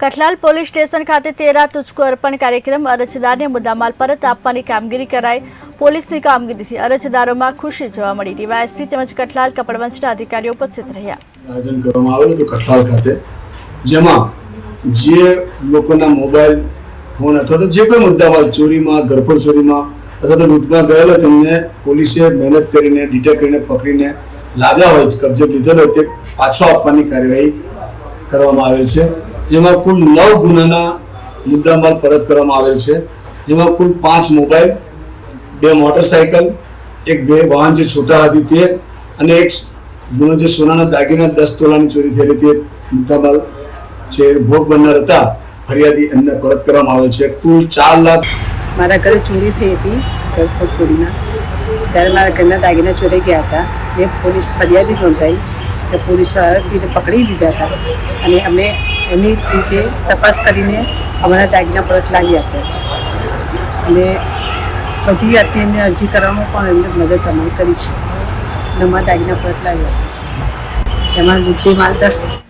Kathlal police station ખાતે તેરા તુચકો અર્પણ કાર્યક્રમ અરજદારને મુદ્દામાલ પરત આપવાની કામગીરી કરાઈ પોલીસની કામગીરીથી અરજદારોમાં ખુશી જોવા મળી. ડીવાયએસપી તેમજ કઠલાલ કપડવંશના અધિકારીઓ ઉપસ્થિત રહ્યા. આયોજન કરવામાં આવેલું હતું કઠલાલ ખાતે, જેમાં જે લોકોના મોબાઈલ ફોન અથવા તો જે કોઈ મુદ્દામાલ ચોરીમાં ઘરફોડ ચોરીમાં અથવા તો લૂંટમાં ગયેલો, તેમને પોલીસે મહેનત કરીને, ડિટેક્ટ કરીને પકડીને લાવ્યા હોય, કબજે લીધેલો તે પાછો આપવાની કાર્યવાહી કરવામાં આવેલ છે. જેમાં કુલ નવ ગુનાના મુદ્દામાલ પરત કરવામાં આવેલ છે. જેમાં કુલ પાંચ મોબાઈલ, બે મોટરસાયકલ, એક બે વાહન જે છોટા હતી તે અને એક ગુનો જે સોનાના દાગીના દસ તોલાની ચોરી થયેલી તે મુદ્દામાલ જે ભોગ બનનાર હતા, ફરિયાદી એમને પરત કરવામાં આવેલ છે. કુલ ચાર લાખ મારા ઘરે ચોરી થઈ હતી ચોરીના. ત્યારે મારા ઘરના દાગીના ચોરાઈ ગયા હતા. મેં પોલીસ ફરિયાદી નોંધાઈ કે પોલીસ વાળાને પકડી લીધા હતા. અને અમે એમની રીતે તપાસ કરીને અમારા દાગીના પરત લાવી આપ્યા છે. અને બધી જાતની અરજી કરવામાં પણ એમને મદદ અમે કરી છે. અને અમારા દાગીના પરત લાવી આપ્યા છે. એમાં બુદ્ધિ માલ